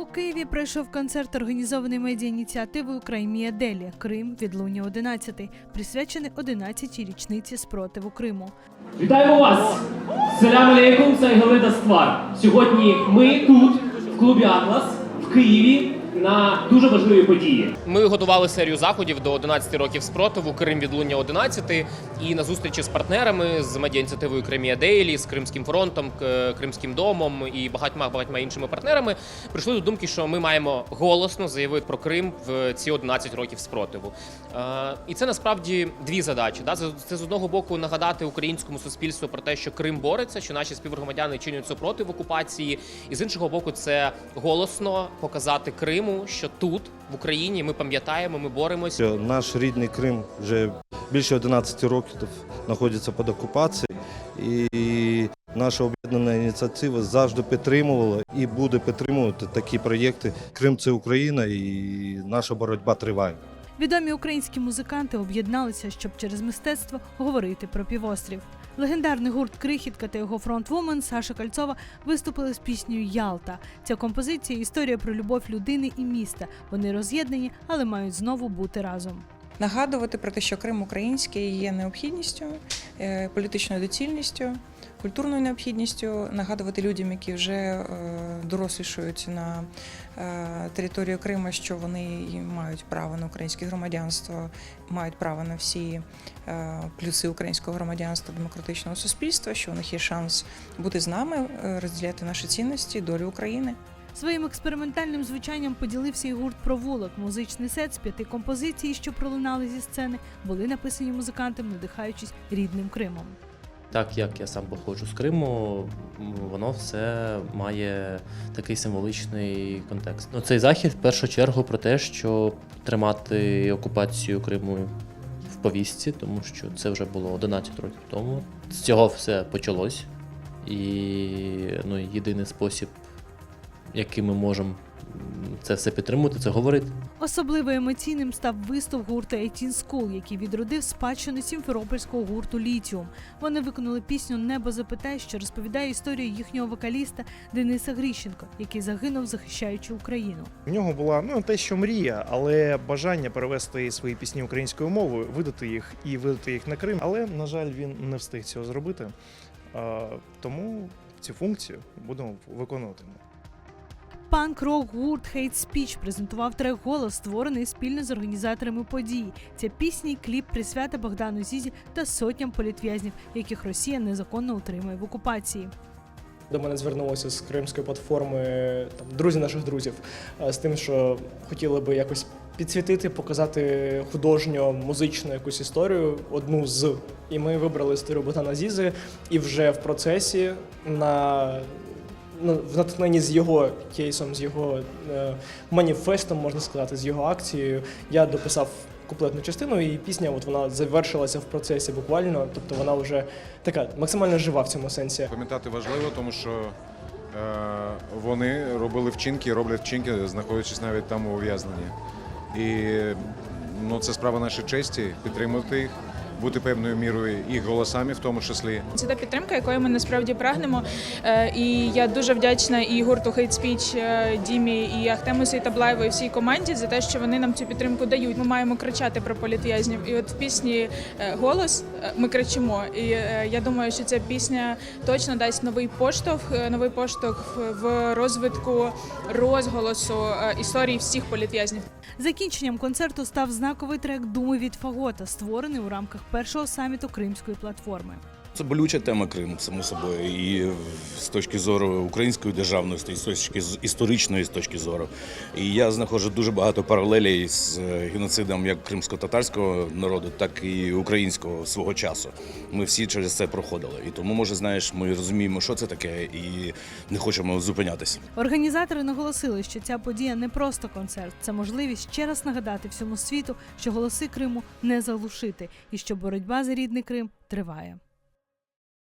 У Києві пройшов концерт, організований медіаініціативою Краймія Делі Крим від Луні 11, присвячений 11-й річниці спротиву Криму. Вітаємо вас! Салям алейкум, це Галида Ствар. Сьогодні ми тут, в клубі Атлас, в Києві, на дуже важливій події. Ми готували серію заходів до 11 років спротиву Крим відлуння 11 і на зустрічі з партнерами з медіаініціативою Кремія Дейлі, з Кримським фронтом, Кримським домом і багатьма багатьма іншими партнерами прийшли до думки, що ми маємо голосно заявити про Крим в ці 11 років спротиву. Е, І це насправді дві задачі. Да? Це, з одного боку нагадати українському суспільству про те, що Крим бореться, що наші співгромадяни чинять супротив окупації, і з іншого боку, це голосно показати Криму, що тут в Україні ми пам'ятаємо, ми боремося. Наш рідний Крим вже більше 11 років знаходиться під окупацією, і наша об'єднана ініціатива завжди підтримувала і буде підтримувати такі проєкти. Крим це Україна, і наша боротьба триває. Відомі українські музиканти об'єдналися, щоб через мистецтво говорити про півострів. Легендарний гурт Крихітка та його фронтвумен Саша Кальцова виступили з піснею Ялта. Ця композиція історія про любов людини і міста. Вони роз'єднані, але мають знову бути разом. Нагадувати про те, що Крим український є необхідністю, е, політичною доцільністю, культурною необхідністю, нагадувати людям, які вже е, дорослішують на е, територію Криму, що вони мають право на українське громадянство, мають право на всі плюси українського громадянства, демократичного суспільства, що у них є шанс бути з нами, розділяти наші цінності, долю України. Своїм експериментальним звучанням поділився і гурт Провулок. Музичний сет з п'яти композицій, що пролунали зі сцени, були написані музикантом, надихаючись рідним Кримом. Так як я сам походжу з Криму, воно все має такий символічний контекст. Ну, цей захід в першу чергу про те, щоб тримати окупацію Криму в повістці, тому що це вже було 11 років тому. З цього все почалось. І ну, єдиний спосіб, яким ми можемо це все підтримувати, це говорити. Особливо емоційним став виступ гурту 18 School, який відродив спадщину сімферопольського гурту Літіум. Вони виконали пісню Небо запитай, що розповідає історію їхнього вокаліста Дениса Гріщенко, який загинув, захищаючи Україну. У нього була ну те, що мрія, але бажання перевести свої пісні українською мовою, видати їх і видати їх на Крим. Але на жаль, він не встиг цього зробити. Тому цю функцію будемо виконувати. Ми. Панк-рок гурт Hate Speech презентував трек голос, створений спільно з організаторами події. Ця пісня і кліп присвята Богдану Зізі та сотням політв'язнів, яких Росія незаконно утримує в окупації. До мене звернулися з кримської платформи там, друзі наших друзів е, з тим, що хотіли би якось підсвітити, показати художньо, музичну якусь історію, одну з. І ми вибрали історію Богдана Зізи, і вже в процесі на в натхненні з його кейсом, з його е, маніфестом, можна сказати, з його акцією, я дописав куплетну частину, і пісня от вона завершилася в процесі буквально, тобто вона вже така максимально жива в цьому сенсі. Пам'ятати важливо, тому що е, вони робили вчинки, роблять вчинки, знаходячись навіть там у ув'язненні. І ну, це справа нашої честі підтримувати їх, бути певною мірою їх голосами, в тому числі. Це та підтримка, якої ми насправді прагнемо. Е, І я дуже вдячна і гурту Hate Speech, е, Дімі, і Ахтему Сейтаблаєву, і всій команді за те, що вони нам цю підтримку дають. Ми маємо кричати про політв'язнів. І от в пісні е, голос ми кричимо. І я думаю, що ця пісня точно дасть новий поштовх, новий поштовх в розвитку розголосу історії всіх політв'язнів. Закінченням концерту став знаковий трек Думи від Фагота, створений у рамках першого саміту Кримської платформи. Це болюча тема Криму, само собою, і з точки зору української державності, і з точки з історичної з точки зору. І я знаходжу дуже багато паралелей з е, геноцидом як кримсько-татарського народу, так і українського свого часу. Ми всі через це проходили. І тому, може, знаєш, ми розуміємо, що це таке, і не хочемо зупинятися. Організатори наголосили, що ця подія не просто концерт, це можливість ще раз нагадати всьому світу, що голоси Криму не заглушити і що боротьба за рідний Крим триває.